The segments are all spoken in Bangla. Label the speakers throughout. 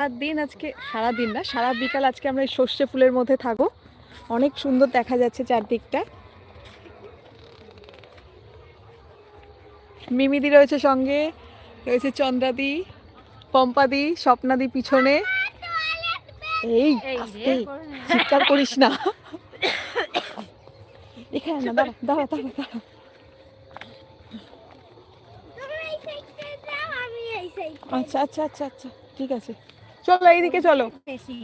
Speaker 1: সারাদিন আজকে সারাদিন না সারা বিকাল আজকে আমরা এই সর্ষে ফুলের মধ্যে থাকব। অনেক সুন্দর দেখা যাচ্ছে চারদিকটা। মিমিদি রয়েছে সঙ্গে রয়েছে চন্দ্রাদি পম্পাদি স্বপ্নাদি পিছনে। এই চিৎকার করিস না। এখানে না দাঁড়া দাঁড়া দাঁড়া দাঁড়া। আচ্ছা আচ্ছা আচ্ছা আচ্ছা ঠিক আছে। চলো এইদিকে চলো।
Speaker 2: বেশি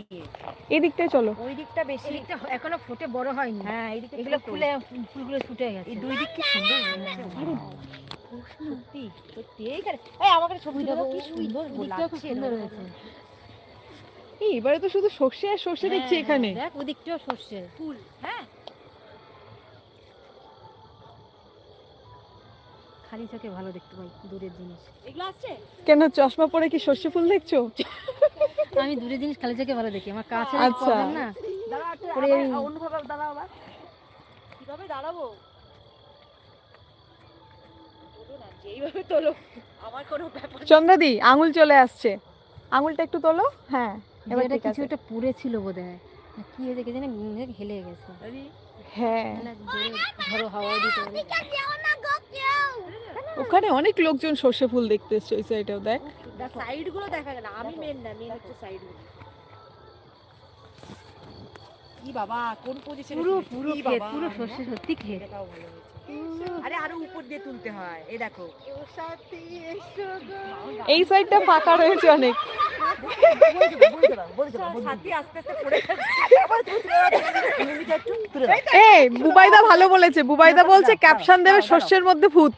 Speaker 1: এদিকটায় চলো।
Speaker 2: ওই দিকটা বেশি
Speaker 3: এখনও ফোটে বড় হয়নি।
Speaker 2: হ্যাঁ এইদিকে
Speaker 3: এগুলো
Speaker 2: ছোট।
Speaker 3: ফুলে ফুলগুলো ফুটে গেছে।
Speaker 2: এই দুই দিক কি সুন্দর। সত্যি সত্যি এইখানে এই আমাকে ছবি দেবো কি সুন্দর লাগছে
Speaker 3: সুন্দর হয়েছে।
Speaker 1: এই এবারে তো শুধু সর্ষে আর সর্ষে দেখছি
Speaker 3: হ্যাঁ,
Speaker 1: এখানে।
Speaker 3: দেখ ওদিকটাও সর্ষে।
Speaker 2: ফুল হ্যাঁ।
Speaker 3: খালি চোখে ভালো দেখতে পাই দূরের জিনিস।
Speaker 2: এগুলো আসছে?
Speaker 1: কেন চশমা পরে কি সর্ষে ফুল দেখছ?
Speaker 3: আমি দূরের জিনিস খালি চোখে ভালো দেখি। আমার কাছে
Speaker 1: আচ্ছা।
Speaker 3: না। পরে
Speaker 2: আবার অন্যভাবে দাঁড়াও আবার। কীভাবে দাঁড়াবো? তোলো না, যেইভাবে তোলো আমার কোনো ব্যাপার না।
Speaker 1: চন্দ্রাদি আঙুল চলে আসছে। আঙুলটা একটু তোলো। হ্যাঁ এবার
Speaker 3: কিছু একটা পুড়ে ছিল বোধ হয় কি হয়েছে কি জানি হেলে গেছে।
Speaker 1: হ্যাঁ।
Speaker 3: ঝড়ো হাওয়া দিতে
Speaker 1: ওখানে অনেক লোকজন সর্ষে ফুল দেখতে এসছে ওই সাইডেও দেখ।
Speaker 2: দেখো সাইডগুলো দেখা গেল আমি মেন না মেন হচ্ছে সাইডগুলো। কি বাবা কোন পজিশনে
Speaker 3: পুরো পুরো ক্ষেত পুরো সর্ষে সত্যি ক্ষেত।
Speaker 2: আরে আরও উপর দিয়ে তুলতে হয় এই দেখো।
Speaker 1: এই সাইডটা ফাঁকা রয়েছে অনেক। বুবাইদা ভালো বলেছে বুবাইদা বলছে ক্যাপশন দেবে শস্যের মধ্যে ভূত।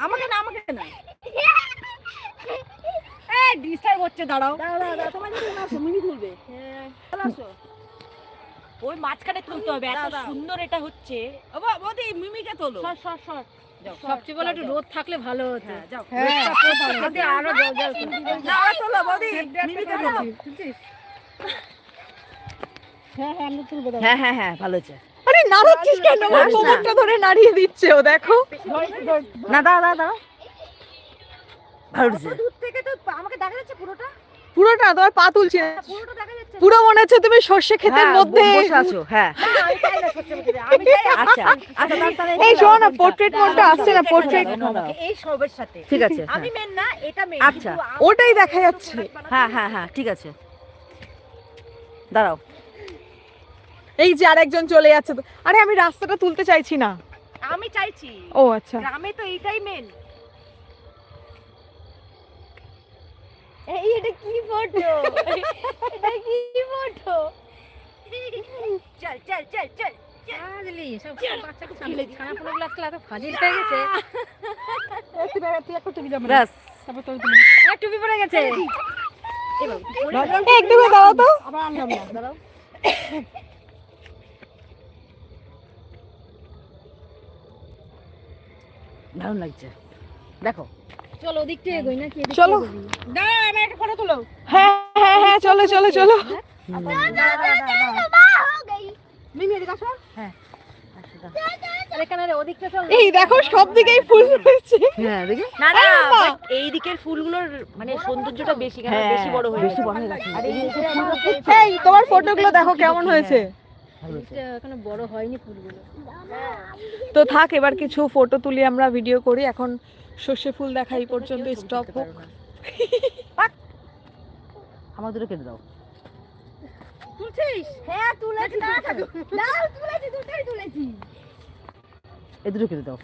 Speaker 2: আমাকে ডিস্টার্ব হচ্ছে দাঁড়াও ওই মাঝখানে তুলতে হবে এত সুন্দর এটা হচ্ছে মিমিকে তোলো যাও।
Speaker 3: সবচেয়ে বলে একটু রোদ থাকলে ভালো হতো
Speaker 2: হ্যাঁ,
Speaker 3: আরও জল জল
Speaker 2: তোলো। হ্যাঁ হ্যাঁ হ্যাঁ ভালো হচ্ছে
Speaker 1: আরে নাড়াচ্ছিস কেন? আমার কোমরটা ধরে নাড়িয়ে দিচ্ছে ও দেখো।
Speaker 2: না দাঁড়া দাঁড়া দাঁড়া। ভালো হচ্ছে দূর থেকে তো আমাকে দেখা যাচ্ছে পুরোটা।
Speaker 1: পুরোটা? তোমার পা তুলছি। না।
Speaker 2: পুরোটা দেখা যাচ্ছে।
Speaker 1: পুরো মনে হচ্ছে তুমি সর্ষে ক্ষেতের মধ্যে
Speaker 2: আছো হ্যাঁ। আচ্ছা আচ্ছা
Speaker 1: এই শোনো না পোর্ট্রেট মোডটা আসছে না পোর্ট্রেট
Speaker 2: এই সবের সাথে।
Speaker 4: ঠিক আছে
Speaker 2: আমি মেন না এটা মেন
Speaker 4: আচ্ছা।
Speaker 1: ওটাই দেখা যাচ্ছে।
Speaker 4: হ্যাঁ হ্যাঁ হ্যাঁ ঠিক আছে। দাঁড়াও।
Speaker 1: এই যে আরেকজন চলে যাচ্ছে। তো। আরে আমি রাস্তাটা তুলতে চাইছি না।
Speaker 2: আমি চাইছি।
Speaker 1: ও আচ্ছা।
Speaker 2: গ্রামে তো এইটাই মেন
Speaker 3: এই এটা কি ফটো এটা কি ফটো
Speaker 2: চল চল চল চল
Speaker 3: হয়ে গেছে।
Speaker 1: দাঁড়াও।
Speaker 4: দারুণ লাগছে। দেখো।
Speaker 3: চলো ওদিক থেকে এগোই নাকি? এদিক
Speaker 1: চলো।
Speaker 2: দাঁড়া আমি একটা ফটো তুলো।
Speaker 1: হ্যাঁ হ্যাঁ হ্যাঁ চলো চলো চলো।
Speaker 3: চল।
Speaker 1: এই দেখো সব দিকেই ফুল রয়েছে
Speaker 4: হ্যাঁ
Speaker 2: না না
Speaker 1: আরে বাহ!
Speaker 2: but এই দিকের ফুলগুলোর মানে সৌন্দর্যটা বেশি কেন?
Speaker 4: হ্যাঁ,
Speaker 2: বেশি বড় হয়ে
Speaker 4: বেশি
Speaker 2: গেছে।
Speaker 4: বড় হয়ে গেছে।
Speaker 2: আর এই
Speaker 1: এই তোমার ফটোগুলো দেখো কেমন হয়েছে।
Speaker 3: এখনও বড় হয়নি ফুলগুলো।
Speaker 1: তো থাক এবার কিছু ফটো তুলি আমরা ভিডিও করি। এখন সর্ষে ফুল দেখা এই পর্যন্ত স্টপ হোক।
Speaker 4: আমার দুটো কেটে দাও।
Speaker 2: তুলছিস? হ্যাঁ তুলেছি না তুলেছি। দুটোই তুলেছি
Speaker 4: এ দুটো কেটে দাও।